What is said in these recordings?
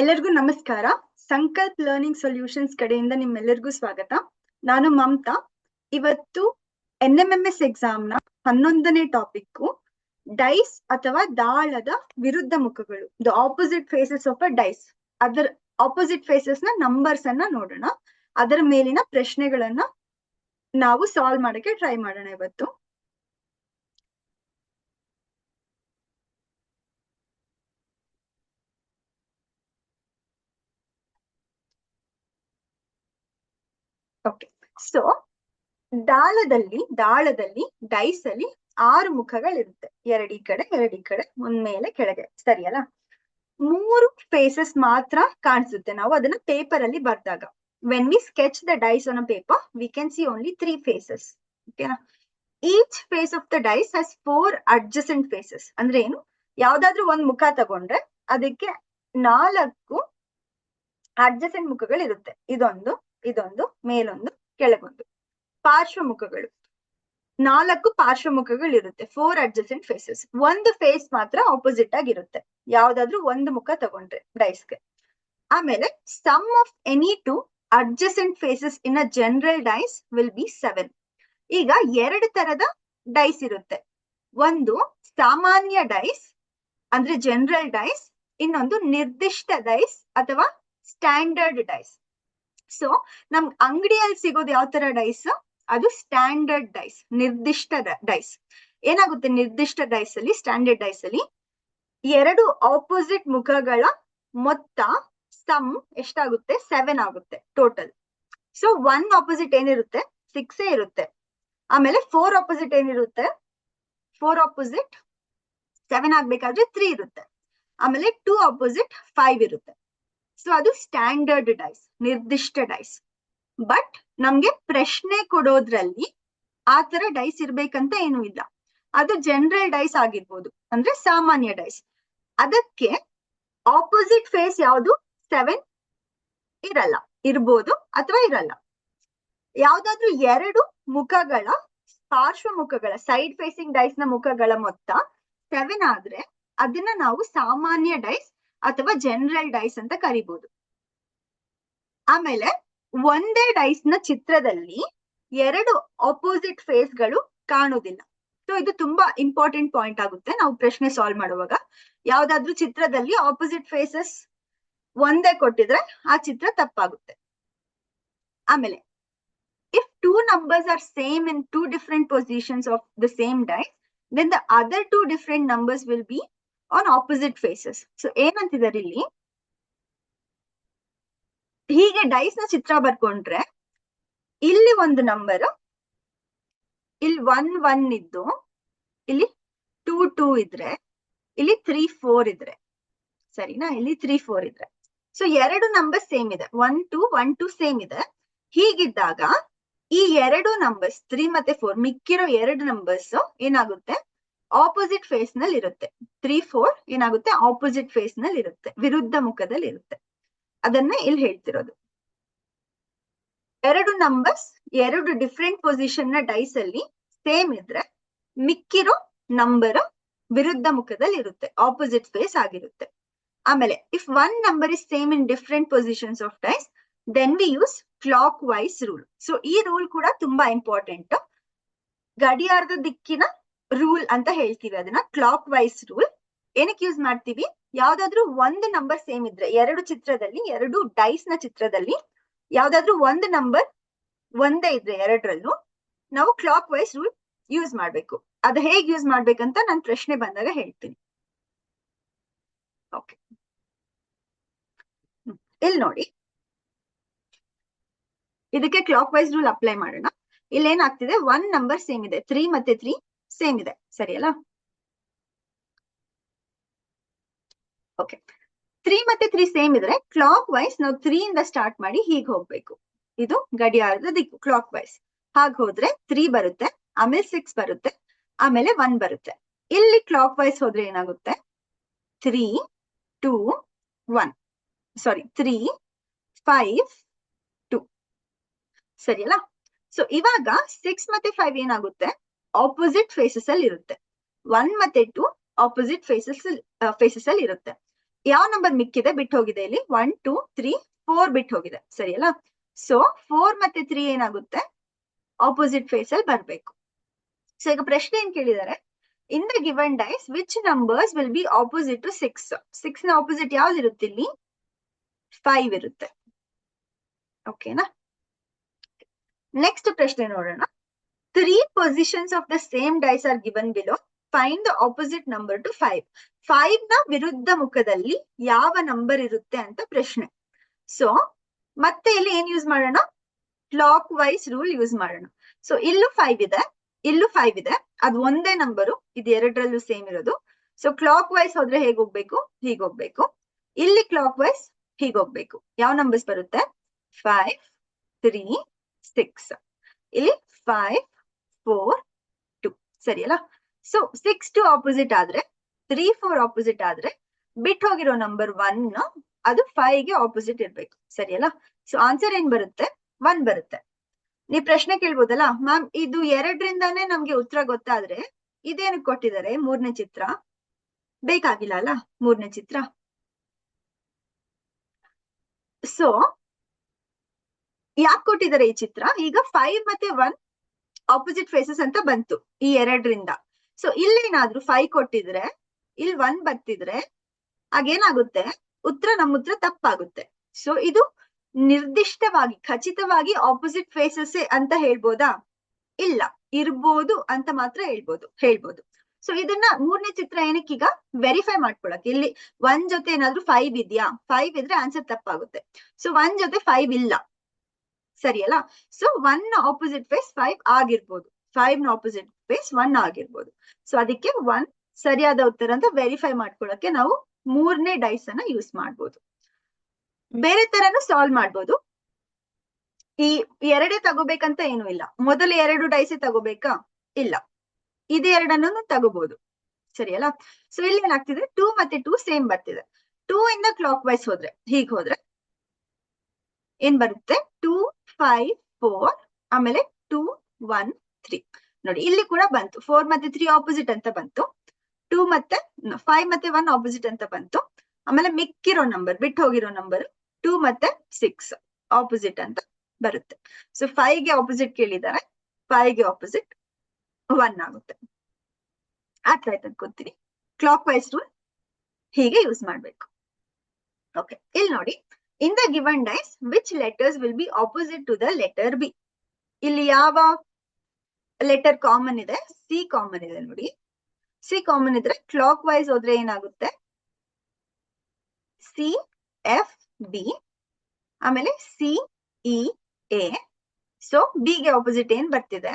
ಎಲ್ಲರಿಗೂ ನಮಸ್ಕಾರ. Sankalp learning solutions ಕಡೆಯಿಂದ ನಿಮ್ಮೆಲ್ಲರಿಗೂ ಸ್ವಾಗತ. ನಾನು ಮಮತಾ. ಇವತ್ತು ಎನ್ ಎಂ ಎಂ ಎಸ್ ಎಕ್ಸಾಮ್ನ ಹನ್ನೊಂದನೇ ಟಾಪಿಕ್ ಡೈಸ್ ಅಥವಾ ದಾಳದ ವಿರುದ್ಧ ಮುಖಗಳು the opposite faces of a dice ಅದರ ಆಪೋಸಿಟ್ ಫೇಸಸ್ನ ನಂಬರ್ಸ್ ಅನ್ನ ನೋಡೋಣ. ಅದರ ಮೇಲಿನ ಪ್ರಶ್ನೆಗಳನ್ನ ನಾವು ಸಾಲ್ವ್ ಮಾಡೋಕೆ ಟ್ರೈ ಮಾಡೋಣ ಇವತ್ತು. ಓಕೆ ಸೊ ದಾಳದಲ್ಲಿ ದಾಳದಲ್ಲಿ ಡೈಸ್ ಅಲ್ಲಿ ಆರು ಮುಖಗಳಿರುತ್ತೆ. ಎರಡಿ ಕಡೆ ಎರಡಿ ಕಡೆ ಒಂದ್ ಮೇಲೆ ಕೆಳಗೆ. ಸರಿಯಲ್ಲ? ಮೂರು ಫೇಸಸ್ ಮಾತ್ರ ಕಾಣಿಸುತ್ತೆ. ನಾವು ಅದನ್ನ ಪೇಪರ್ ಅಲ್ಲಿ ಬರ್ದಾಗ. When we sketch the dice on a paper we can see only three faces ಓಕೆನಾ each face of the dice has four adjacent faces ಅಂದ್ರೆ ಏನು? ಯಾವ್ದಾದ್ರು ಒಂದ್ ಮುಖ ತಗೊಂಡ್ರೆ ಅದಕ್ಕೆ ನಾಲ್ಕು ಅಡ್ಜಸೆಂಟ್ ಮುಖಗಳಿರುತ್ತೆ. ಇದೊಂದು. ಇದೊಂದು ಮೇಲೊಂದು ಕೆಳಗೊಂದು. ಪಾರ್ಶ್ವಮುಖಗಳು. ನಾಲ್ಕು ಪಾರ್ಶ್ವಮುಖಗಳು ಇರುತ್ತೆ ಫೋರ್ ಅಡ್ಜಸೆಂಟ್ ಫೇಸಸ್ ಒಂದು ಫೇಸ್ ಮಾತ್ರ ಆಪೋಸಿಟ್ ಆಗಿರುತ್ತೆ. ಯಾವ್ದಾದ್ರು ಒಂದು ಮುಖ ತಗೊಂಡ್ರೆ ಡೈಸ್ಗೆ ಆಮೇಲೆ sum of any two adjacent faces in a general dice will be seven ಈಗ ಎರಡು ತರದ ಡೈಸ್ ಇರುತ್ತೆ. ಒಂದು ಸಾಮಾನ್ಯ ಡೈಸ್ ಅಂದ್ರೆ ಜನರಲ್ ಡೈಸ್ ಇನ್ನೊಂದು ನಿರ್ದಿಷ್ಟ ಡೈಸ್ ಅಥವಾ ಸ್ಟ್ಯಾಂಡರ್ಡ್ ಡೈಸ್ ಸೊ ನಮ್ ಅಂಗಡಿಯಲ್ಲಿ ಸಿಗೋದು ಯಾವ ತರ ಡೈಸ್ ಅದು ಸ್ಟ್ಯಾಂಡರ್ಡ್ ಡೈಸ್ ನಿರ್ದಿಷ್ಟ ಡೈಸ್ ಏನಾಗುತ್ತೆ ನಿರ್ದಿಷ್ಟ ಡೈಸ್ ಅಲ್ಲಿ ಸ್ಟ್ಯಾಂಡರ್ಡ್ ಡೈಸ್ ಅಲ್ಲಿ? ಎರಡು ಆಪೋಸಿಟ್ ಮುಖಗಳ ಮೊತ್ತ ಸಮ್ ಎಷ್ಟಾಗುತ್ತೆ? ಸೆವೆನ್ ಆಗುತ್ತೆ ಟೋಟಲ್ ಸೊ ಒನ್ ಆಪೋಸಿಟ್ ಏನಿರುತ್ತೆ? ಸಿಕ್ಸ್ ಇರುತ್ತೆ. ಆಮೇಲೆ ಫೋರ್ ಆಪೋಸಿಟ್ ಏನಿರುತ್ತೆ? ಫೋರ್ ಆಪೋಸಿಟ್ ಸೆವೆನ್ ಆಗ್ಬೇಕಾದ್ರೆ ತ್ರೀ ಇರುತ್ತೆ. ಆಮೇಲೆ ಟೂ ಆಪೋಸಿಟ್ ಫೈವ್ ಇರುತ್ತೆ. ಸೊ ಅದು ಸ್ಟ್ಯಾಂಡರ್ಡ್ ಡೈಸ್ ನಿರ್ದಿಷ್ಟ ಡೈಸ್ ಬಟ್ ನಮ್ಗೆ ಪ್ರಶ್ನೆ ಕೊಡೋದ್ರಲ್ಲಿ ಆ ತರ ಡೈಸ್ ಇರ್ಬೇಕಂತ ಏನು ಇಲ್ಲ. ಅದು ಜನರಲ್ ಡೈಸ್ ಆಗಿರ್ಬೋದು, ಅಂದ್ರೆ ಸಾಮಾನ್ಯ ಡೈಸ್ ಅದಕ್ಕೆ ಆಪೋಸಿಟ್ ಫೇಸ್ ಯಾವುದು? ಸೆವೆನ್ ಇರಲ್ಲ. ಇರ್ಬೋದು ಅಥವಾ ಇರಲ್ಲ. ಯಾವ್ದಾದ್ರು ಎರಡು ಮುಖಗಳ, ಪಾರ್ಶ್ವ ಮುಖಗಳ ಸೈಡ್ ಫೇಸಿಂಗ್ ಡೈಸ್ನ ಮುಖಗಳ ಮೊತ್ತ ಸೆವೆನ್ ಆದ್ರೆ ಅದನ್ನ ನಾವು ಸಾಮಾನ್ಯ ಡೈಸ್ ಅಥವಾ ಜನರಲ್ ಡೈಸ್ ಅಂತ ಕರಿಬಹುದು ಆಮೇಲೆ ಒಂದೇ ಡೈಸ್ನ ಚಿತ್ರದಲ್ಲಿ ಎರಡು ಆಪೋಸಿಟ್ ಫೇಸ್ಗಳು ಕಾಣುವುದಿಲ್ಲ. ಸೊ ಇದು ತುಂಬಾ ಇಂಪಾರ್ಟೆಂಟ್ ಪಾಯಿಂಟ್ ಆಗುತ್ತೆ. ನಾವು ಪ್ರಶ್ನೆ ಸಾಲ್ವ್ ಮಾಡುವಾಗ. ಯಾವ್ದಾದ್ರು ಚಿತ್ರದಲ್ಲಿ ಆಪೋಸಿಟ್ ಫೇಸಸ್ ಒಂದೇ ಕೊಟ್ಟಿದ್ರೆ ಆ ಚಿತ್ರ ತಪ್ಪಾಗುತ್ತೆ. ಆಮೇಲೆ if two numbers are same in two different positions of the same dice then the other two different numbers will be on opposite faces so ಏನಂತಿದ್ದಾರೆ ಇಲ್ಲಿ ಹೀಗೆ ಡೈಸ್ನ ಚಿತ್ರ ಬರ್ಕೊಂಡ್ರೆ, ಇಲ್ಲಿ ಒಂದು ನಂಬರ್ ಇಲ್ಲಿ ಒನ್ ಒನ್ ಇದ್ದು, ಇಲ್ಲಿ ಟೂ ಟೂ ಇದ್ರೆ, ಇಲ್ಲಿ ತ್ರೀ ಫೋರ್ ಇದ್ರೆ. ಸರಿನಾ? ಇಲ್ಲಿ ತ್ರೀ ಫೋರ್ ಇದ್ರೆ. ಸೊ ಎರಡು ನಂಬರ್ ಸೇಮ್ ಇದೆ. One two one two same ಇದೆ. ಹೀಗಿದ್ದಾಗ, ಈ ಎರಡು ನಂಬರ್ಸ್ ತ್ರೀ ಮತ್ತೆ ಫೋರ್ ಮಿಕ್ಕಿರೋ ಎರಡು ನಂಬರ್ಸ್ ಏನಾಗುತ್ತೆ? ಆಪೋಸಿಟ್ ಫೇಸ್ನಲ್ಲಿ ಇರುತ್ತೆ. ತ್ರೀ ಫೋರ್ ಏನಾಗುತ್ತೆ? ಆಪೋಸಿಟ್ ಫೇಸ್ನಲ್ಲಿ ಇರುತ್ತೆ. ವಿರುದ್ಧ ಮುಖದಲ್ಲಿ ಇರುತ್ತೆ. ಅದನ್ನ ಇಲ್ಲಿ ಹೇಳ್ತಿರೋದು. ಎರಡು ನಂಬರ್ಸ್ ಎರಡು ಡಿಫ್ರೆಂಟ್ ಪೊಸಿಷನ್ನ ಡೈಸ್ ಅಲ್ಲಿ ಸೇಮ್ ಇದ್ರೆ ಮಿಕ್ಕಿರೋ ನಂಬರ್ ವಿರುದ್ಧ ಮುಖದಲ್ಲಿ ಇರುತ್ತೆ. ಆಪೋಸಿಟ್ ಫೇಸ್ ಆಗಿರುತ್ತೆ. ಆಮೇಲೆ if one number is same in different positions of dice then we use clockwise rule so ಈ ರೂಲ್ ಕೂಡ ತುಂಬಾ ಇಂಪಾರ್ಟೆಂಟ್ ಗಡಿಯಾರದ ದಿಕ್ಕಿನ ರೂಲ್ ಅಂತ ಹೇಳ್ತೀವಿ ಅದನ್ನ ಕ್ಲಾಕ್ ವೈಸ್ ರೂಲ್ ಏನಕ್ಕೆ ಯೂಸ್ ಮಾಡ್ತೀವಿ? ಯಾವ್ದಾದ್ರು ಒಂದು ನಂಬರ್ ಸೇಮ್ ಇದ್ರೆ, ಎರಡು ಚಿತ್ರದಲ್ಲಿ, ಎರಡು ಡೈಸ್ನ ಚಿತ್ರದಲ್ಲಿ, ಯಾವ್ದಾದ್ರು ಒಂದು ನಂಬರ್ ಒಂದೇ ಇದ್ರೆ ಎರಡರಲ್ಲೂ, ನಾವು ಕ್ಲಾಕ್ ವೈಸ್ ರೂಲ್ ಯೂಸ್ ಮಾಡ್ಬೇಕು. ಅದು ಹೇಗ್ ಯೂಸ್ ಮಾಡ್ಬೇಕಂತ ನಾನು ಪ್ರಶ್ನೆ ಬಂದಾಗ ಹೇಳ್ತೀನಿ. ಓಕೆ ಇಲ್ಲಿ ನೋಡಿ. ಇದಕ್ಕೆ ಕ್ಲಾಕ್ ವೈಸ್ ರೂಲ್ ಅಪ್ಲೈ ಮಾಡೋಣ. ಇಲ್ಲಿ ಏನಾಗ್ತಿದೆ ಒನ್ ನಂಬರ್ ಸೇಮ್ ಇದೆ. ತ್ರೀ ಮತ್ತೆ ತ್ರೀ ಸೇಮ್ ಇದೆ. ಸರಿಯಲ್ಲ? ಓಕೆ ತ್ರೀ ಮತ್ತೆ ತ್ರೀ ಸೇಮ್ ಇದ್ರೆ ಕ್ಲಾಕ್ ವೈಸ್ ನಾವು ತ್ರೀ ಇಂದ ಸ್ಟಾರ್ಟ್ ಮಾಡಿ ಹೀಗ್ ಹೋಗ್ಬೇಕು. ಇದು ಗಡಿಯಾರದ ದಿಕ್ಕು ಕ್ಲಾಕ್ ವೈಸ್ ಹಾಗೆ ಹೋದ್ರೆ ತ್ರೀ ಬರುತ್ತೆ, ಆಮೇಲೆ ಸಿಕ್ಸ್ ಬರುತ್ತೆ, ಆಮೇಲೆ ಒನ್ ಬರುತ್ತೆ. ಇಲ್ಲಿ ಕ್ಲಾಕ್ ವೈಸ್ ಹೋದ್ರೆ ಏನಾಗುತ್ತೆ? Three two one sorry three five two ಸರಿಯಲ್ಲ? ಸೊ ಇವಾಗ ಸಿಕ್ಸ್ ಮತ್ತೆ ಫೈವ್ ಏನಾಗುತ್ತೆ? ಆಪೋಸಿಟ್ ಫೇಸಸ್ ಅಲ್ಲಿ ಇರುತ್ತೆ. ಒನ್ ಮತ್ತೆ ಟು ಆಪೋಸಿಟ್ ಫೇಸಸ್ ಫೇಸಸ್ ಅಲ್ಲಿ ಇರುತ್ತೆ. ಯಾವ ನಂಬರ್ ಮಿಕ್ಕಿದೆ? ಬಿಟ್ಟು ಹೋಗಿದೆ ಇಲ್ಲಿ. ಒನ್ ಟೂ ತ್ರೀ ಫೋರ್ ಬಿಟ್ಟು ಹೋಗಿದೆ ಸರಿಯಲ್ಲ? ಸೊ ಫೋರ್ ಮತ್ತೆ ತ್ರೀ ಏನಾಗುತ್ತೆ? ಆಪೋಸಿಟ್ ಫೇಸ್ ಅಲ್ಲಿ ಬರ್ಬೇಕು. ಸೊ ಈಗ ಪ್ರಶ್ನೆ ಏನ್ ಕೇಳಿದ್ದಾರೆ? In the given dice which numbers will be opposite to six ಸಿಕ್ಸ್ನ opposite ಯಾವ್ದು ಇರುತ್ತೆ ಇಲ್ಲಿ? ಫೈವ್ ಇರುತ್ತೆ. ಓಕೆನಾ ನೆಕ್ಸ್ಟ್ ಪ್ರಶ್ನೆ ನೋಡೋಣ. Three positions of the same dice are given below find the opposite number to five ಫೈವ್ನ ವಿರುದ್ಧ ಮುಖದಲ್ಲಿ ಯಾವ ನಂಬರ್ ಇರುತ್ತೆ ಅಂತ ಪ್ರಶ್ನೆ. ಸೊ ಮತ್ತೆ ಇಲ್ಲಿ ಏನ್ ಯೂಸ್ ಮಾಡೋಣ? ಕ್ಲಾಕ್ ವೈಸ್ ರೂಲ್ ಯೂಸ್ ಮಾಡೋಣ. ಸೊ ಇಲ್ಲೂ ಫೈವ್ ಇದೆ. ಇಲ್ಲೂ ಫೈವ್ ಇದೆ. ಅದು ಒಂದೇ ನಂಬರು ಇದು ಎರಡರಲ್ಲೂ ಸೇಮ್ ಇರೋದು. ಸೊ ಕ್ಲಾಕ್ ವೈಸ್ ಹೋದ್ರೆ ಹೇಗ್ ಹೋಗ್ಬೇಕು? ಹೀಗ್ ಹೋಗ್ಬೇಕು. ಇಲ್ಲಿ ಕ್ಲಾಕ್ ವೈಸ್ ಹೀಗ್ ಹೋಗ್ಬೇಕು. ಯಾವ ನಂಬರ್ಸ್ ಬರುತ್ತೆ? ಫೈವ್ ತ್ರೀ ಸಿಕ್ಸ್ ಇಲ್ಲಿ ಫೈವ್ ಫೋರ್ ಟು ಸರಿಯಲ್ಲ? ಸೊ ಸಿಕ್ಸ್ ಟು ಆಪೋಸಿಟ್ ಆದ್ರೆ ತ್ರೀ ಫೋರ್ ಆಪೋಸಿಟ್ ಆದ್ರೆ, ಬಿಟ್ ಹೋಗಿರೋ ನಂಬರ್ ಒನ್ ಅದು ಫೈವ್ಗೆ ಆಪೋಸಿಟ್ ಇರ್ಬೇಕು. ಸರಿಯಲ್ಲ? ಸೊ ಆನ್ಸರ್ ಏನ್ ಬರುತ್ತೆ? ಒನ್ ಬರುತ್ತೆ. ನೀವ್ ಪ್ರಶ್ನೆ ಕೇಳ್ಬೋದಲ್ಲ? ಮ್ಯಾಮ್ ಇದು ಎರಡರಿಂದಾನೇ ನಮ್ಗೆ ಉತ್ತರ ಗೊತ್ತಾದ್ರೆ, ಇದೇನು ಕೊಟ್ಟಿದ್ದಾರೆ? ಮೂರನೇ ಚಿತ್ರ. ಬೇಕಾಗಿಲ್ಲ ಅಲ್ಲ? ಮೂರನೇ ಚಿತ್ರ. ಸೊ ಯಾಕೆ ಕೊಟ್ಟಿದ್ದಾರೆ ಈ ಚಿತ್ರ? ಈಗ ಫೈವ್ ಮತ್ತೆ ಒನ್ ಆಪೋಸಿಟ್ ಫೇಸಸ್ ಅಂತ ಬಂತು, ಈ ಎರಡರಿಂದ. ಸೊ ಇಲ್ಲೇನಾದ್ರೂ ಫೈವ್ ಕೊಟ್ಟಿದ್ರೆ ಇಲ್ಲಿ ಒನ್ ಬರ್ತಿದ್ರೆ ಆಗೇನಾಗುತ್ತೆ ಉತ್ತರ ನಮ್ಮ ಉತ್ತರ ತಪ್ಪಾಗುತ್ತೆ. ಸೊ ಇದು ನಿರ್ದಿಷ್ಟವಾಗಿ, ಖಚಿತವಾಗಿ ಆಪೋಸಿಟ್ ಫೇಸಸ್ ಅಂತ ಹೇಳ್ಬೋದಾ? ಇಲ್ಲ, ಇರ್ಬೋದು ಅಂತ ಮಾತ್ರ ಹೇಳ್ಬೋದು ಹೇಳ್ಬೋದು. ಸೊ ಇದನ್ನ ಮೂರನೇ ಚಿತ್ರ ಏನಕ್ಕೀಗ ವೆರಿಫೈ ಮಾಡ್ಕೊಳಕ್ ಇಲ್ಲಿ ಒನ್ ಜೊತೆ ಏನಾದ್ರೂ ಫೈವ್ ಇದೆಯಾ? ಫೈವ್ ಇದ್ರೆ ಆನ್ಸರ್ ತಪ್ಪಾಗುತ್ತೆ. ಸೊ ಒನ್ ಜೊತೆ ಫೈವ್ ಇಲ್ಲ. ಸರಿಯಲ್ಲ? So one opposite face five ಆಗಿರ್ಬೋದು. ಫೈವ್ನ ಆಪೋಸಿಟ್ ಫೇಸ್ ಒನ್ ಆಗಿರ್ಬೋದು. ಸೊ ಅದಕ್ಕೆ ಒನ್ ಸರಿಯಾದ ಉತ್ತರ ಅಂತ ವೆರಿಫೈ ಮಾಡ್ಕೊಳಕ್ಕೆ ನಾವು ಮೂರನೇ ಡೈಸ್ ಅನ್ನ ಯೂಸ್ ಮಾಡ್ಬೋದು. ಬೇರೆ ತರನು ಸಾಲ್ವ್ ಮಾಡ್ಬೋದು. ಈ ಎರಡೇ ತಗೋಬೇಕಂತ ಏನು ಇಲ್ಲ. ಮೊದಲ ಎರಡು ಡೈಸೆ ತಗೋಬೇಕಾ? ಇಲ್ಲ. ಇದು ಎರಡನ್ನೂ ತಗೋಬಹುದು ಸರಿಯಲ್ಲ? ಸೊ ಇಲ್ಲಿ ಏನಾಗ್ತಿದೆ? ಟೂ ಮತ್ತೆ ಟೂ ಸೇಮ್ ಬರ್ತಿದೆ. ಟೂ ಇಂದ ಕ್ಲಾಕ್ ವೈಸ್ ಹೋದ್ರೆ, ಹೀಗ್ ಹೋದ್ರೆ ಏನ್ ಬರುತ್ತೆ? ಫೈವ್ ಫೋರ್ ಆಮೇಲೆ ಟೂ ಒನ್ ತ್ರೀ ನೋಡಿ, ಇಲ್ಲಿ ಕೂಡ ಬಂತು. ಫೋರ್ ಮತ್ತೆ ತ್ರೀ ಆಪೋಸಿಟ್ ಅಂತ ಬಂತು. ಟೂ ಮತ್ತೆ ಫೈವ್ ಮತ್ತೆ ಒನ್ ಆಪೋಸಿಟ್ ಅಂತ ಬಂತು. ಆಮೇಲೆ ಮಿಕ್ಕಿರೋ ನಂಬರ್ ಬಿಟ್ಟು ಹೋಗಿರೋ ನಂಬರ್ ಟೂ ಮತ್ತೆ ಸಿಕ್ಸ್ ಆಪೋಸಿಟ್ ಅಂತ ಬರುತ್ತೆ. ಸೊ ಫೈವ್ಗೆ ಆಪೋಸಿಟ್ ಕೇಳಿದ್ದಾರೆ. ಫೈವ್ಗೆ ಆಪೋಸಿಟ್ ಒನ್ ಆಗುತ್ತೆ. ಅರ್ಥ ಆಯ್ತು ಅನ್ಕೊಂತೀನಿ? ಕ್ಲಾಕ್ ವೈಸ್ ರೂಲ್ ಹೀಗೆ ಯೂಸ್ ಮಾಡ್ಬೇಕು. ಓಕೆ ಇಲ್ಲಿ ನೋಡಿ. In the given dice which letters will be opposite to the letter B ಇಲ್ಲಿ ಯಾವ ಲೆಟರ್ ಕಾಮನ್ ಇದೆ? ಸಿ ಕಾಮನ್ ಇದೆ ನೋಡಿ. ಸಿ ಕಾಮನ್ ಇದ್ರೆ ಕ್ಲಾಕ್ ವೈಸ್ ಹೋದ್ರೆ ಏನಾಗುತ್ತೆ? ಸಿ ಎಫ್ ಬಿ ಆಮೇಲೆ C E A so B ಗೆ ಆಪೋಸಿಟ್ ಏನ್ ಬರ್ತಿದೆ?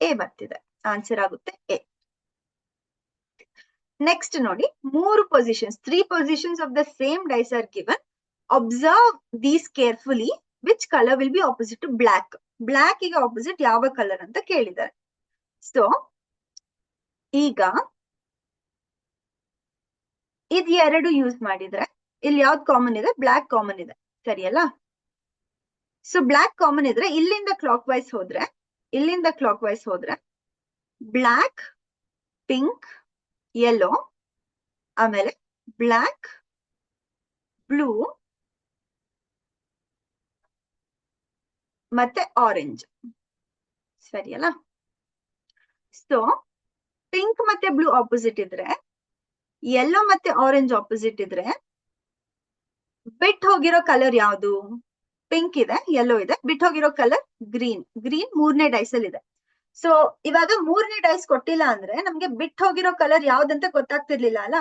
ಎ ಬರ್ತಿದೆ. ಆನ್ಸರ್ ಆಗುತ್ತೆ ಎ ನೆಕ್ಸ್ಟ್ ನೋಡಿ, ಮೂರು positions three positions of the same dice are given observe these carefully which colour will be opposite to black black ಈಗ opposite ಯಾವ colour ಅಂತ ಕೇಳಿದ್ದಾರೆ. ಸೊ ಈಗ ಇದ್ ಎರಡು ಯೂಸ್ ಮಾಡಿದ್ರೆ, ಇಲ್ಲಿ ಯಾವ್ದು ಕಾಮನ್ ಇದೆ? ಬ್ಲಾಕ್ ಕಾಮನ್ ಇದೆ. ಸರಿಯಲ್ಲ? ಸೊ ಬ್ಲಾಕ್ ಕಾಮನ್ ಇದ್ರೆ, ಇಲ್ಲಿಂದ ಕ್ಲಾಕ್ ವೈಸ್ ಹೋದ್ರೆ, ಇಲ್ಲಿಂದ ಕ್ಲಾಕ್ ವೈಸ್ ಹೋದ್ರೆ ಬ್ಲಾಕ್ ಪಿಂಕ್ ಯೆಲ್ಲೋ ಆಮೇಲೆ ಬ್ಲಾಕ್ ಬ್ಲೂ ಮತ್ತೆ ಆರೆಂಜ್ ಸರಿಯಲ್ಲ? ಸೊ ಪಿಂಕ್ ಮತ್ತೆ ಬ್ಲೂ ಆಪೋಸಿಟ್ ಇದ್ರೆ ಯೆಲ್ಲೋ ಮತ್ತೆ ಆರೆಂಜ್ ಆಪೋಸಿಟ್ ಇದ್ರೆ, ಬಿಟ್ ಹೋಗಿರೋ ಕಲರ್ ಯಾವುದು? ಪಿಂಕ್ ಇದೆ ಯೆಲ್ಲೋ ಇದೆ, ಬಿಟ್ ಹೋಗಿರೋ ಕಲರ್ ಗ್ರೀನ್ ಗ್ರೀನ್ ಮೂರನೇ ಡೈಸ್ ಅಲ್ಲಿ ಇದೆ. ಸೊ ಇವಾಗ ಮೂರನೇ ಡೈಸ್ ಕೊಟ್ಟಿಲ್ಲ ಅಂದ್ರೆ ನಮ್ಗೆ ಬಿಟ್ ಹೋಗಿರೋ ಕಲರ್ ಯಾವ್ದಂತ ಗೊತ್ತಾಗ್ತಿರ್ಲಿಲ್ಲ ಅಲ್ಲ?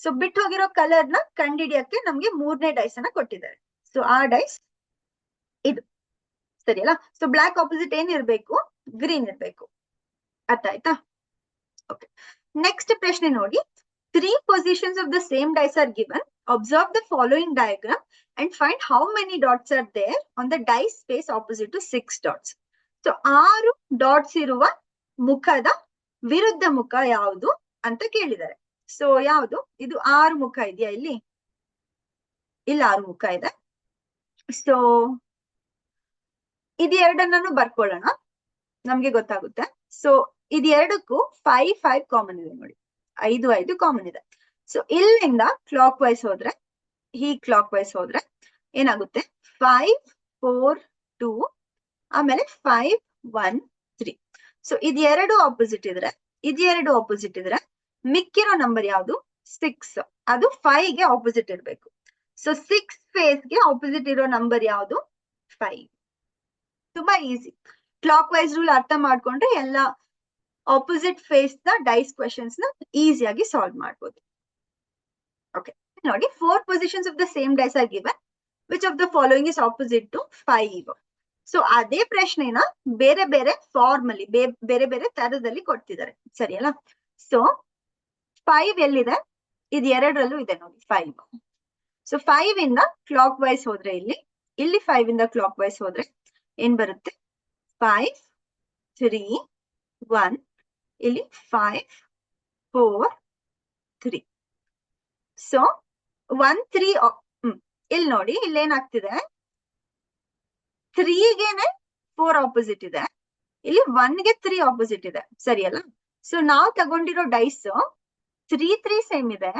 ಸೊ ಬಿಟ್ ಹೋಗಿರೋ ಕಲರ್ನ ಕಂಡಿಡಿಯಕ್ಕೆ ನಮ್ಗೆ ಮೂರನೇ ಡೈಸ್ ಅನ್ನ ಕೊಟ್ಟಿದ್ದಾರೆ. ಸೊ ಆ ಡೈಸ್ ಇದು. ಸರಿಯಲ್ಲ? ಸೊ ಬ್ಲಾಕ್ ಆಪೋಸಿಟ್ ಏನ್ ಇರ್ಬೇಕು? ಗ್ರೀನ್ ಇರ್ಬೇಕು. ಅರ್ಥ ಆಯ್ತಾ? ಓಕೆ ನೆಕ್ಸ್ಟ್ ಪ್ರಶ್ನೆ ನೋಡಿ. Three positions of the same dice are given observe the following diagram and find how many dots are there on the dice space opposite to six dots so ಆರು dots ಇರುವ ಮುಖದ ವಿರುದ್ಧ ಮುಖ ಯಾವುದು ಅಂತ ಕೇಳಿದ್ದಾರೆ. ಸೊ ಯಾವುದು? ಇದು ಆರು ಮುಖ ಇದೆಯಾ ಇಲ್ಲಿ? ಇಲ್ಲಿ, ಆರು ಮುಖ ಇದೆ. ಸೊ ಇದು ಎರಡನ್ನೂ ಬರ್ಕೊಳ್ಳೋಣ. ನಮ್ಗೆ ಗೊತ್ತಾಗುತ್ತೆ. ಸೊ ಇದು ಎರಡಕ್ಕೂ ಫೈವ್ ಫೈವ್ ಕಾಮನ್ ಇದೆ ನೋಡಿ. ಐದು ಐದು ಕಾಮನ್ ಇದೆ. ಸೊ ಇಲ್ಲಿಂದ ಕ್ಲಾಕ್ ವೈಸ್ ಹೋದ್ರೆ ಹೀಗ್ ಕ್ಲಾಕ್ ವೈಸ್ ಹೋದ್ರೆ ಏನಾಗುತ್ತೆ? ಫೈವ್ ಫೋರ್ ಟೂ ಆಮೇಲೆ ಫೈವ್ ಒನ್ ತ್ರೀ ಸೊ ಇದೆರಡು ಎರಡು ಆಪೋಸಿಟ್ ಇದ್ರೆ ಇದು ಎರಡು ಆಪೋಸಿಟ್ ಇದ್ರೆ ಮಿಕ್ಕಿರೋ ನಂಬರ್ ಯಾವುದು? ಸಿಕ್ಸ್ ಅದು ಫೈವ್ಗೆ ಆಪೋಸಿಟ್ ಇರ್ಬೇಕು. ಸೊ ಸಿಕ್ಸ್ ಫೇಸ್ಗೆ ಆಪೋಸಿಟ್ ಇರೋ ನಂಬರ್ ಯಾವುದು? ಫೈವ್ ತುಂಬಾ ಈಸಿ ಕ್ಲಾಕ್ ವೈಸ್ ರೂಲ್ ಅರ್ಥ ಮಾಡ್ಕೊಂಡ್ರೆ ಎಲ್ಲ ಆಪೋಸಿಟ್ ಫೇಸ್ನ ಡೈಸ್ ಕ್ವೆಶನ್ಸ್ನ ಈಸಿಯಾಗಿ ಸಾಲ್ವ್ ಮಾಡ್ಬೋದು. ಓಕೆ ನೋಡಿ four positions of the same dice are given which of the following is opposite to five so ಅದೇ ಪ್ರಶ್ನೆನ ಬೇರೆ ಬೇರೆ ಫಾರ್ಮ್ ಅಲ್ಲಿ ಬೇರೆ ಬೇರೆ ತರದಲ್ಲಿ ಕೊಡ್ತಿದ್ದಾರೆ. ಸರಿ ಅಲ್ಲ? ಸೊ ಫೈವ್ ಎಲ್ಲಿದೆ? ಇದು ಎರಡರಲ್ಲೂ ಇದೆ ನೋಡಿ ಫೈವ್ ಸೊ ಫೈವ್ ಇಂದ ಕ್ಲಾಕ್ ವೈಸ್ ಹೋದ್ರೆ ಇಲ್ಲಿ ಇಲ್ಲಿ ಫೈವ್ ಇಂದ ಕ್ಲಾಕ್ ವೈಸ್ ಹೋದ್ರೆ ಏನ್ ಬರುತ್ತೆ? ಫೈವ್ ತ್ರೀ ಒನ್ ಇಲ್ಲಿ five four three so one three ಇಲ್ಲಿ ನೋಡಿ ಇಲ್ಲೇನಾಗ್ತಿದೆ ತ್ರೀಗೆನೆ ಫೋರ್ ಆಪೋಸಿಟ್ ಇದೆ. ಇಲ್ಲಿ ಒನ್ಗೆ ತ್ರೀ ಆಪೋಸಿಟ್ ಇದೆ. ಸರಿಯಲ್ಲ? ಸೊ ನಾವು ತಗೊಂಡಿರೋ ಡೈಸ್ ತ್ರೀ ತ್ರೀ ಸೇಮ್ ಇದೆ.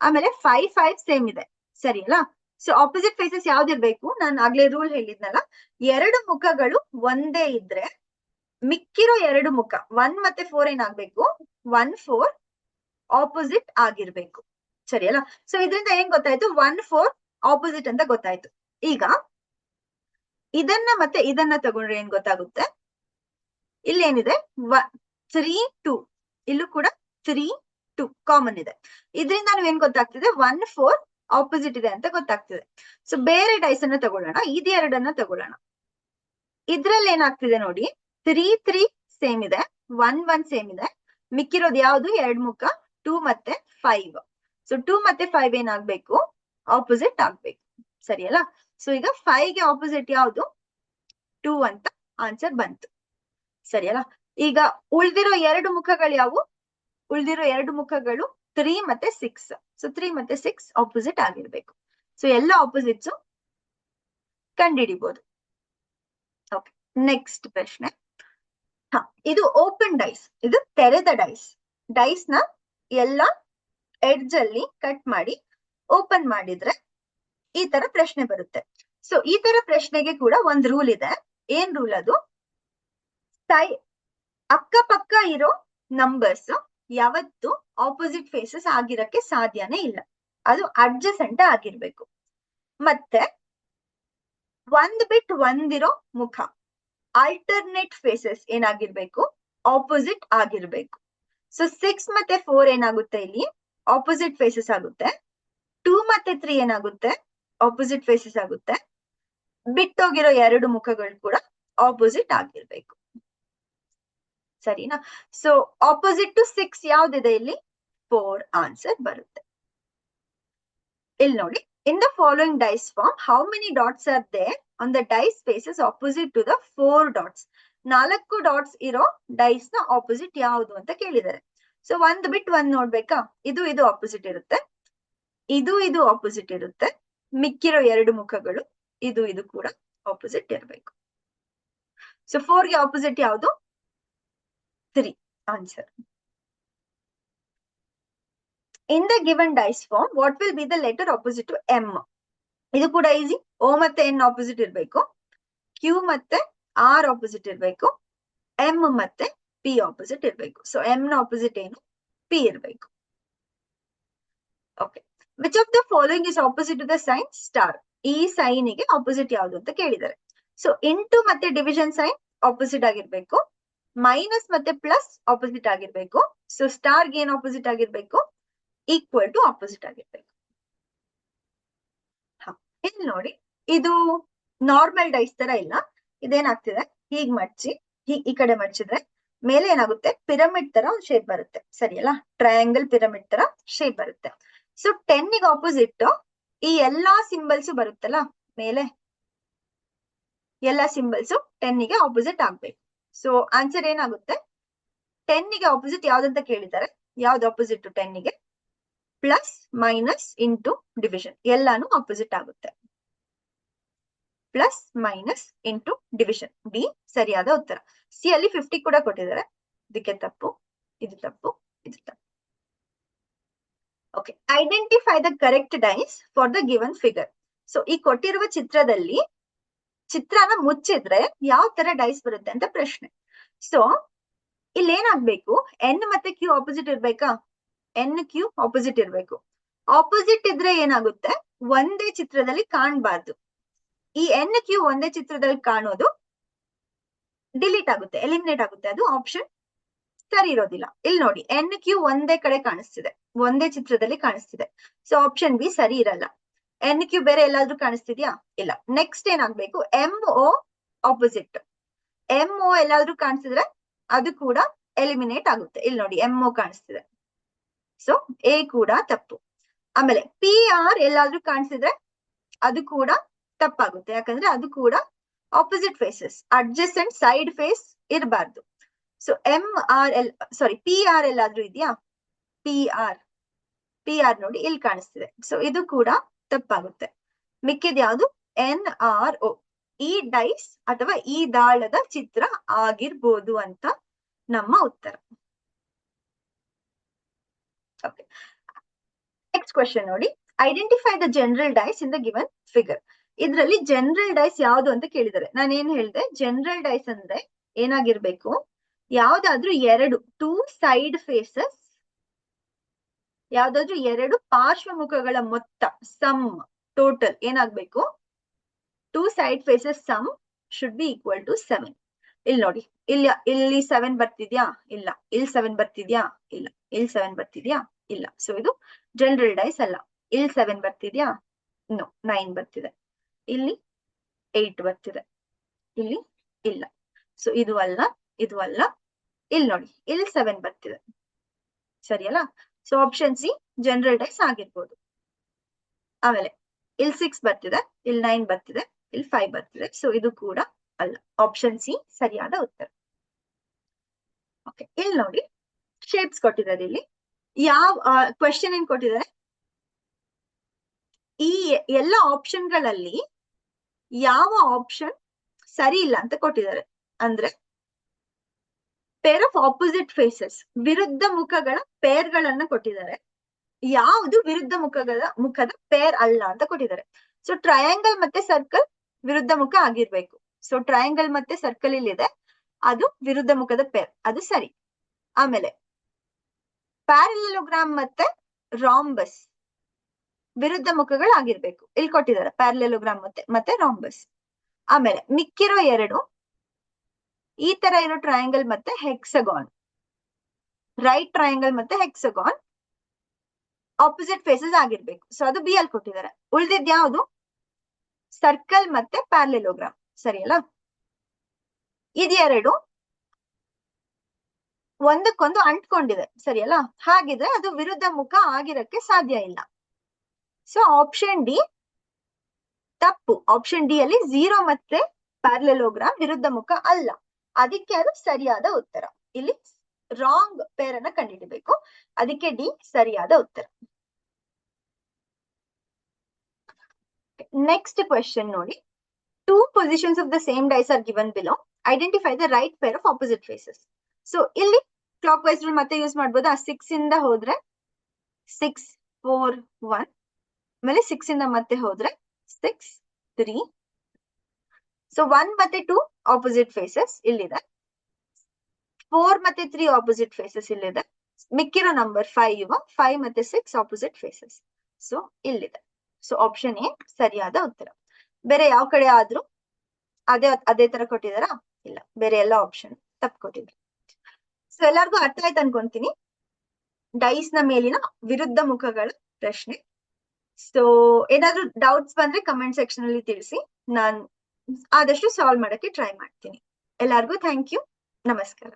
ಆಮೇಲೆ ಫೈವ್ ಫೈವ್ ಸೇಮ್ ಇದೆ. ಸರಿ ಅಲ್ಲ ಸೊ ಆಪೋಸಿಟ್ ಫೇಸಸ್ ಯಾವ್ದಿರ್ಬೇಕು? ನಾನು ಆಗ್ಲೇ ರೂಲ್ ಹೇಳಿದ್ನಲ್ಲ, ಎರಡು ಮುಖಗಳು ಒಂದೇ ಇದ್ರೆ ಮಿಕ್ಕಿರೋ ಎರಡು ಮುಖ ಒನ್ ಮತ್ತೆ ಫೋರ್ ಏನಾಗ್ಬೇಕು? ಒನ್ ಫೋರ್ ಆಪೋಸಿಟ್ ಆಗಿರ್ಬೇಕು. ಸರಿ ಅಲ್ಲ ಸೊ ಇದರಿಂದ ಏನ್ ಗೊತ್ತಾಯ್ತು? ಒನ್ ಫೋರ್ ಆಪೋಸಿಟ್ ಅಂತ ಗೊತ್ತಾಯ್ತು. ಈಗ ಇದನ್ನ ಮತ್ತೆ ಇದನ್ನ ತಗೊಂಡ್ರೆ ಏನ್ ಗೊತ್ತಾಗುತ್ತೆ? ಇಲ್ಲೇನಿದೆ? ತ್ರೀ ಟೂ ಇಲ್ಲೂ ಕೂಡ ತ್ರೀ ಟೂ ಕಾಮನ್ ಇದೆ. ಇದರಿಂದ ಏನ್ ಗೊತ್ತಾಗ್ತಿದೆ? ಒನ್ ಫೋರ್ ಆಪೋಸಿಟ್ ಇದೆ ಅಂತ ಗೊತ್ತಾಗ್ತಿದೆ. ಸೊ ಬೇರೆ ಡೈಸ್ ಅನ್ನ ತಗೊಳ್ಳೋಣ. ಇದೆರಡನ್ನ ತಗೊಳ್ಳೋಣ. ಇದ್ರಲ್ಲಿ ಏನಾಗ್ತಿದೆ ನೋಡಿ ತ್ರೀ ತ್ರೀ ಸೇಮ್ ಇದೆ. ಒನ್ ಒನ್ ಸೇಮ್ ಇದೆ. ಮಿಕ್ಕಿರೋದು ಯಾವ್ದು? ಎರಡ್ ಮುಖ ಟೂ ಮತ್ತೆ ಫೈವ್ ಸೊ ಟೂ ಮತ್ತೆ ಫೈವ್ ಏನಾಗ್ಬೇಕು? ಆಪೋಸಿಟ್ ಆಗ್ಬೇಕು. ಸರಿ ಅಲ್ಲ ಸೊ ಈಗ ಫೈವ್ಗೆ ಆಪೋಸಿಟ್ ಯಾವ್ದು? ಟೂ ಅಂತ ಆನ್ಸರ್ ಬಂತು. ಸರಿ ಅಲ್ಲ ಈಗ ಉಳ್ದಿರೋ ಎರಡು ಮುಖಗಳು ಯಾವು ಉಳ್ದಿರೋ ಎರಡು ಮುಖಗಳು ತ್ರೀ ಮತ್ತೆ ಸಿಕ್ಸ್ ಸೊ ತ್ರೀ ಮತ್ತೆ ಸಿಕ್ಸ್ ಆಪೋಸಿಟ್ ಆಗಿರ್ಬೇಕು. ಸೊ ಎಲ್ಲ ಆಪೋಸಿಟ್ಸ್ ಕಂಡಿಡಿಬಹುದು ಓಕೆ ನೆಕ್ಸ್ಟ್ ಪ್ರಶ್ನೆ. ಹ, ಇದು ಓಪನ್ ಡೈಸ್ ಇದು ತೆರೆದ ಡೈಸ್ ಡೈಸ್ನ ಎಲ್ಲ ಎಡ್ಜ್ ಅಲ್ಲಿ ಕಟ್ ಮಾಡಿ ಓಪನ್ ಮಾಡಿದ್ರೆ ಈ ತರ ಪ್ರಶ್ನೆ ಬರುತ್ತೆ. ಸೊ ಈ ತರ ಪ್ರಶ್ನೆಗೆ ಕೂಡ ಒಂದ್ ರೂಲ್ ಇದೆ. ಏನ್ ರೂಲ್ ಅದು? ಸೈ ಅಕ್ಕಪಕ್ಕ ಇರೋ ನಂಬರ್ಸ್ ಯಾವತ್ತು ಆಪೋಸಿಟ್ ಫೇಸಸ್ ಆಗಿರಕ್ಕೆ ಸಾಧ್ಯನೇ ಇಲ್ಲ. ಅದು ಅಡ್ಜಸೆಂಟ್ ಆಗಿರ್ಬೇಕು. ಮತ್ತೆ ಒಂದ್ ಬಿಟ್ ಒಂದಿರೋ ಮುಖ ಆಲ್ಟರ್ನೇಟ್ ಫೇಸಸ್ ಏನಾಗಿರ್ಬೇಕು? ಆಪೋಸಿಟ್ ಆಗಿರ್ಬೇಕು. ಸೊ ಸಿಕ್ಸ್ ಮತ್ತೆ ಫೋರ್ ಏನಾಗುತ್ತೆ ಇಲ್ಲಿ? ಆಪೋಸಿಟ್ ಫೇಸಸ್ ಆಗುತ್ತೆ. ಟೂ ಮತ್ತೆ ತ್ರೀ ಏನಾಗುತ್ತೆ? ಆಪೋಸಿಟ್ ಫೇಸಸ್ ಆಗುತ್ತೆ. ಬಿಟ್ಟೋಗಿರೋ ಎರಡು ಮುಖಗಳು ಕೂಡ ಆಪೋಸಿಟ್ ಆಗಿರ್ಬೇಕು. ಸರಿನಾ? ಸೊ ಆಪೋಸಿಟ್ ಟು ಸಿಕ್ಸ್ ಯಾವ್ದಿದೆ ಇಲ್ಲಿ? ಫೋರ್ ಆನ್ಸರ್ ಬರುತ್ತೆ. ಇಲ್ಲಿ ನೋಡಿ in the following dice form how many dots are they on the dice faces opposite to the four dots ನಾಲ್ಕು ಡಾಟ್ಸ್ ಇರೋ ಡೈಸ್ನ ಆಪೋಸಿಟ್ ಯಾವುದು ಅಂತ ಕೇಳಿದ್ದಾರೆ. ಸೊ ಒಂದ್ ಬಿಟ್ ಒಂದ್ ನೋಡ್ಬೇಕಾ? ಇದು ಇದು ಆಪೋಸಿಟ್ ಇರುತ್ತೆ. ಇದು ಇದು ಆಪೋಸಿಟ್ ಇರುತ್ತೆ. ಮಿಕ್ಕಿರೋ ಎರಡು ಮುಖಗಳು, ಇದು ಇದು ಕೂಡ ಆಪೋಸಿಟ್ ಇರಬೇಕು. ಸೊ ಫೋರ್ಗೆ ಆಪೋಸಿಟ್ ಯಾವುದು? Three answer. In the given dice form what will be the letter opposite to M ಇದು ಕೂಡ ಈಸಿ ಓ ಮತ್ತೆ ಎನ್ ಆಪೋಸಿಟ್ ಇರಬೇಕು. ಕ್ಯೂ ಮತ್ತೆ ಆರ್ ಆಪೋಸಿಟ್ ಇರಬೇಕು. ಎಂ ಮತ್ತೆ ಪಿ ಆಪೋಸಿಟ್ ಇರಬೇಕು. ಸೊ ಎಂ ನ ಆಪೋಸಿಟ್ ಏನು? ಪಿ ಇರಬೇಕು. Okay which of the following is opposite to the sign star ಈ ಸೈನ್ಗೆ ಆಪೋಸಿಟ್ ಯಾವುದು ಅಂತ ಕೇಳಿದ್ದಾರೆ. ಸೊ ಇಂಟು ಮತ್ತೆ ಡಿವಿಷನ್ ಸೈನ್ ಆಪೋಸಿಟ್ ಆಗಿರ್ಬೇಕು. ಮೈನಸ್ ಮತ್ತೆ ಪ್ಲಸ್ ಆಪೋಸಿಟ್ ಆಗಿರ್ಬೇಕು. ಸೊ ಸ್ಟಾರ್ಗೆ ಏನ್ ಆಪೋಸಿಟ್ ಆಗಿರ್ಬೇಕು? ಈಕ್ವಲ್ ಟು ಆಪೋಸಿಟ್ ಆಗಿರ್ಬೇಕು. ಇಲ್ಲಿ ನೋಡಿ. ಇದು ನಾರ್ಮಲ್ ಡೈಸ್ ತರ ಇಲ್ಲ. ಇದೇನಾಗ್ತಿದೆ? ಹೀಗ್ ಮಡ್ಚಿ, ಹೀಗ್ ಈ ಕಡೆ ಮಡ್ಚಿದ್ರೆ ಮೇಲೆ ಏನಾಗುತ್ತೆ? ಪಿರಮಿಡ್ ತರ ಶೇಪ್ ಬರುತ್ತೆ. ಸರಿಯಲ್ಲ? ಟ್ರಯಾಂಗಲ್ ಪಿರಮಿಡ್ ತರ ಶೇಪ್ ಬರುತ್ತೆ. ಸೊ ಗೆ ಆಪೋಸಿಟ್ ಈ ಎಲ್ಲಾ ಸಿಂಬಲ್ಸ್ ಬರುತ್ತಲ್ಲ? ಮೇಲೆ. ಎಲ್ಲಾ ಸಿಂಬಲ್ಸ್ ಟೆನ್ಗೆ ಆಪೋಸಿಟ್ ಆಗ್ಬೇಕು. ಸೊ ಆನ್ಸರ್ ಏನಾಗುತ್ತೆ? ಟೆನ್ಗೆ ಆಪೋಸಿಟ್ ಯಾವ್ದಂತ ಕೇಳಿದ್ದಾರೆ? ಯಾವ್ದು ಆಪೋಸಿಟ್ ಟೆನ್ಗೆ? ಪ್ಲಸ್ ಮೈನಸ್ ಇಂಟು ಡಿವಿಷನ್ ಎಲ್ಲಾನು ಆಪೋಸಿಟ್ ಆಗುತ್ತೆ. Plus minus into division D ಸರಿಯಾದ ಉತ್ತರ. ಸಿ ಅಲ್ಲಿ ಫಿಫ್ಟಿ ಕೂಡ ಕೊಟ್ಟಿದ್ದಾರೆ. ಇದಕ್ಕೆ ತಪ್ಪು, ಇದು ತಪ್ಪು ಇದು ತಪ್ಪು. Okay identify the correct dice for the given figure so ಈ ಕೊಟ್ಟಿರುವ ಚಿತ್ರದಲ್ಲಿ ಚಿತ್ರನ ಮುಚ್ಚಿದ್ರೆ ಯಾವ ತರ ಡೈಸ್ ಬರುತ್ತೆ ಅಂತ ಪ್ರಶ್ನೆ. ಸೊ ಇಲ್ಲಿ ಏನಾಗ್ಬೇಕು ಎನ್ ಮತ್ತೆ ಕ್ಯೂ ಆಪೋಸಿಟ್ ಇರ್ಬೇಕಾ? ಎನ್ ಕ್ಯೂ ಆಪೋಸಿಟ್ ಇರ್ಬೇಕು. ಆಪೋಸಿಟ್ ಇದ್ರೆ ಏನಾಗುತ್ತೆ? ಒಂದೇ ಚಿತ್ರದಲ್ಲಿ ಕಾಣಬಾರ್ದು. ಈ ಎನ್ ಕ್ಯೂ ಒಂದೇ ಚಿತ್ರದಲ್ಲಿ ಕಾಣೋದು ಡಿಲೀಟ್ ಆಗುತ್ತೆ ಎಲಿಮಿನೇಟ್ ಆಗುತ್ತೆ. ಅದು ಆಪ್ಷನ್ ಸರಿ ಇರೋದಿಲ್ಲ. ಇಲ್ಲಿ ನೋಡಿ ಎನ್ ಕ್ಯೂ ಒಂದೇ ಕಡೆ ಕಾಣಿಸ್ತಿದೆ. ಒಂದೇ ಚಿತ್ರದಲ್ಲಿ ಕಾಣಿಸ್ತಿದೆ. ಸೊ ಆಪ್ಷನ್ ಬಿ ಸರಿ ಇರಲ್ಲ. ಎನ್ ಕ್ಯೂ ಬೇರೆ ಎಲ್ಲಾದ್ರೂ ಕಾಣಿಸ್ತಿದ್ಯಾ? ಇಲ್ಲ. ನೆಕ್ಸ್ಟ್ ಏನಾಗ್ಬೇಕು? M O opposite M O ಎಲ್ಲಾದ್ರೂ ಕಾಣಿಸಿದ್ರೆ ಅದು ಕೂಡ ಎಲಿಮಿನೇಟ್ ಆಗುತ್ತೆ. ಇಲ್ಲಿ ನೋಡಿ ಎಂ ಒ ಕಾಣಿಸ್ತಿದೆ. ಸೊ ಎ ಕೂಡ ತಪ್ಪು. ಆಮೇಲೆ ಪಿ ಆರ್ ಎಲ್ಲಾದ್ರೂ ಕಾಣಿಸಿದ್ರೆ ಅದು ಕೂಡ ತಪ್ಪಾಗುತ್ತೆ. ಯಾಕಂದ್ರೆ ಅದು ಕೂಡ opposite faces adjacent side face ಇರಬಾರ್ದು. So M R L sorry P R ಎಲ್ಲಾದ್ರೂ ಇದೆಯಾ? ಪಿ ಆರ್ ಪಿ ಆರ್ ನೋಡಿ ಇಲ್ಲಿ ಕಾಣಿಸ್ತಿದೆ. ಸೊ ಇದು ಕೂಡ ತಪ್ಪಾಗುತ್ತೆ ಮಿಕ್ಕಿದ ಯಾವುದು? ಎನ್ ಆರ್ ಒ ಈ ಡೈಸ್ ಅಥವಾ ಈ ದಾಳದ ಚಿತ್ರ ಆಗಿರ್ಬೋದು ಅಂತ ನಮ್ಮ ಉತ್ತರ. ನೆಕ್ಸ್ಟ್ ಕ್ವೆಶನ್ ನೋಡಿ. Identify the general dice in the given figure ಇದ್ರಲ್ಲಿ ಜನರಲ್ ಡೈಸ್ ಯಾವುದು ಅಂತ ಕೇಳಿದ್ದಾರೆ. ನಾನು ಏನ್ ಹೇಳ್ದೆ? ಜನರಲ್ ಡೈಸ್ ಅಂದ್ರೆ ಏನಾಗಿರ್ಬೇಕು? ಯಾವ್ದಾದ್ರೂ ಎರಡು ಟೂ ಸೈಡ್ ಫೇಸಸ್ ಯಾವ್ದಾದ್ರೂ ಎರಡು ಪಾರ್ಶ್ವಮುಖಗಳ ಮೊತ್ತ, ಸಮ್, ಟೋಟಲ್ ಏನಾಗ್ಬೇಕು? Two side faces sum should be equal to seven ಇಲ್ಲಿ ನೋಡಿ, ಇಲ್ಲಿ ಇಲ್ಲಿ ಸೆವೆನ್ ಬರ್ತಿದ್ಯಾ? ಇಲ್ಲ. ಇಲ್ಲಿ ಸೆವೆನ್ ಬರ್ತಿದ್ಯಾ? ಇಲ್ಲ. ಇಲ್ಲಿ ಸೆವೆನ್ ಬರ್ತಿದ್ಯಾ? ಇಲ್ಲ. ಸೊ ಇದು ಜನರಲ್ ಡೈಸ್ ಅಲ್ಲ. ಇಲ್ಲಿ ಸೆವೆನ್ ಬರ್ತಿದ್ಯಾ? ನೋ ನೈನ್ ಬರ್ತಿದೆ. ಇಲ್ಲಿ ಏಟ್ ಬರ್ತಿದೆ. ಇಲ್ಲಿ ಇಲ್ಲ. ಸೊ ಇದು ಅಲ್ಲ ಇದು ಅಲ್ಲ. ಇಲ್ಲಿ ನೋಡಿ, ಇಲ್ಲಿ ಸೆವೆನ್ ಬರ್ತಿದೆ. ಸರಿಯಲ್ಲ? So option C general dice ಆಗಿರ್ಬೋದು. ಆಮೇಲೆ ಇಲ್ಲಿ ಸಿಕ್ಸ್ ಬರ್ತಿದೆ ಇಲ್ಲಿ ನೈನ್ ಬರ್ತಿದೆ ಇಲ್ಲಿ ಫೈವ್ ಬರ್ತಿದೆ. ಸೊ ಇದು ಕೂಡ ಅಲ್ಲ. ಆಪ್ಷನ್ ಸಿ ಸರಿಯಾದ ಉತ್ತರ. ಓಕೆ ಇಲ್ಲಿ ನೋಡಿ. ಶೇಪ್ಸ್ ಕೊಟ್ಟಿದ್ದಾರೆ ಇಲ್ಲಿ. ಯಾವ ಕ್ವೆಶನ್ ಏನ್ ಕೊಟ್ಟಿದ್ದಾರೆ? ಈ ಎಲ್ಲ ಆಪ್ಷನ್ಗಳಲ್ಲಿ ಯಾವ ಆಪ್ಷನ್ ಸರಿ ಇಲ್ಲ ಅಂತ ಕೊಟ್ಟಿದ್ದಾರೆ. ಅಂದ್ರೆ ಪೇರ್ ಆಫ್ ಆಪೋಸಿಟ್ ಫೇಸಸ್ ವಿರುದ್ಧ ಮುಖಗಳ ಪೇರ್ ಗಳನ್ನ ಕೊಟ್ಟಿದ್ದಾರೆ. ಯಾವುದು ವಿರುದ್ಧ ಮುಖಗಳ, ಮುಖದ ಪೇರ್ ಅಲ್ಲ ಅಂತ ಕೊಟ್ಟಿದ್ದಾರೆ. ಸೊ ಟ್ರಯಾಂಗಲ್ ಮತ್ತೆ ಸರ್ಕಲ್ ವಿರುದ್ಧ ಮುಖ ಆಗಿರ್ಬೇಕು. ಸೊ ಟ್ರಯಾಂಗಲ್ ಮತ್ತೆ ಸರ್ಕಲ್ ಇಲ್ಲಿದೆ. ಅದು ವಿರುದ್ಧ ಮುಖದ ಪೇರ್ ಅದು ಸರಿ. ಆಮೇಲೆ ಪ್ಯಾರಲೋಗ್ರಾಮ್ ಮತ್ತೆ ರಾಂಬಸ್ ವಿರುದ್ಧ ಮುಖಗಳಾಗಿರ್ಬೇಕು. ಇಲ್ಲಿ ಕೊಟ್ಟಿದ್ದಾರೆ ಪ್ಯಾರಲೋಗ್ರಾಮ್ ಮತ್ತೆ ಮತ್ತೆ ರಾಂಬಸ್ ಆಮೇಲೆ, ಮಿಕ್ಕಿರೋ ಎರಡು ಈ ತರ ಇರೋ ಟ್ರಯಾಂಗಲ್ ಮತ್ತೆ ಹೆಕ್ಸಗಾನ್ ರೈಟ್ ಟ್ರಯಾಂಗಲ್ ಮತ್ತೆ ಹೆಕ್ಸಗಾನ್ ಆಪೋಸಿಟ್ ಫೇಸಸ್ ಆಗಿರ್ಬೇಕು. ಸೊ ಅದು ಬಿ ಅಲ್ಲಿ ಕೊಟ್ಟಿದ್ದಾರೆ. ಉಳ್ದಿದ್ ಯಾವುದು? ಸರ್ಕಲ್ ಮತ್ತೆ ಪ್ಯಾರ್ಲೆಲೋಗ್ರಾಮ್ ಸರಿಯಲ್ಲ? ಇದೆರಡು ಒಂದಕ್ಕೊಂದು ಅಂಟ್ಕೊಂಡಿದೆ. ಸರಿಯಲ್ಲ? ಹಾಗಿದ್ರೆ ಅದು ವಿರುದ್ಧ ಮುಖ ಆಗಿರಕ್ಕೆ ಸಾಧ್ಯ ಇಲ್ಲ. ಸೊ ಆಪ್ಷನ್ ಡಿ ತಪ್ಪು. ಆಪ್ಷನ್ ಡಿ ಅಲ್ಲಿ ಜೀರೋ ಮತ್ತೆ ಪ್ಯಾರ್ಲೆಲೋಗ್ರಾಮ್ ವಿರುದ್ಧ ಮುಖ ಅಲ್ಲ. ಅದಕ್ಕೆ ಅದು ಸರಿಯಾದ ಉತ್ತರ. ಇಲ್ಲಿ ರಾಂಗ್ ಪೇರ್ ಅನ್ನ ಅದಕ್ಕೆ ಡಿ ಸರಿಯಾದ ಉತ್ತರ. ನೆಕ್ಸ್ಟ್ ಕ್ವೆಶನ್ ನೋಡಿ. Two positions of the same dice are given below identify the right pair of opposite faces so ಇಲ್ಲಿ ಕ್ಲಾಕ್ ವೈಸ್ ರೂಲ್ ಮತ್ತೆ ಯೂಸ್ ಮಾಡ್ಬೋದು. ಆ ಸಿಕ್ಸ್ ಇಂದ ಹೋದ್ರೆ ಸಿಕ್ಸ್ ಫೋರ್ ಒನ್ ಆಮೇಲೆ ಸಿಕ್ಸ್ ಇಂದ ಮತ್ತೆ ಹೋದ್ರೆ ಸಿಕ್ಸ್ ತ್ರೀ ಸೊ ಒನ್ ಮತ್ತೆ ಟೂ ಆಪೋಸಿಟ್ ಫೇಸಸ್ ಇಲ್ಲಿದೆ. ಫೋರ್ ಮತ್ತೆ ತ್ರೀ ಆಪೋಸಿಟ್ ಫೇಸಸ್ ಇಲ್ಲಿದೆ. ಮಿಕ್ಕಿರೋ ನಂಬರ್ ಫೈವ್ ಫೈವ್ ಮತ್ತೆ ಸಿಕ್ಸ್ ಆಪೋಸಿಟ್ ಫೇಸಸ್ ಸೊ ಇಲ್ಲಿದೆ. ಸೊ ಆಪ್ಷನ್ ಎ ಸರಿಯಾದ ಉತ್ತರ. ಬೇರೆ ಯಾವ ಕಡೆ ಆದ್ರೂ ಅದೇ ಅದೇ ತರ ಕೊಟ್ಟಿದಾರಾ ಇಲ್ಲ. ಬೇರೆ ಎಲ್ಲ ಆಪ್ಷನ್ ತಪ್ಪು ಕೊಟ್ಟಿದ್ರು. ಸೊ ಎಲ್ಲರಿಗೂ ಅರ್ಥ ಆಯ್ತು ಅನ್ಕೊಂತೀನಿ. ಡೈಸ್ನ ಮೇಲಿನ ವಿರುದ್ಧ ಮುಖಗಳ ಪ್ರಶ್ನೆ. ಸೊ ಏನಾದ್ರೂ ಡೌಟ್ಸ್ ಬಂದ್ರೆ ಕಮೆಂಟ್ ಸೆಕ್ಷನ್ ಅಲ್ಲಿ ತಿಳಿಸಿ. ನಾನ್ ಆದಷ್ಟು ಸಾಲ್ವ್ ಮಾಡಕ್ಕೆ ಟ್ರೈ ಮಾಡ್ತೀನಿ. ಎಲ್ಲರಿಗೂ ಥ್ಯಾಂಕ್ ಯು ನಮಸ್ಕಾರ.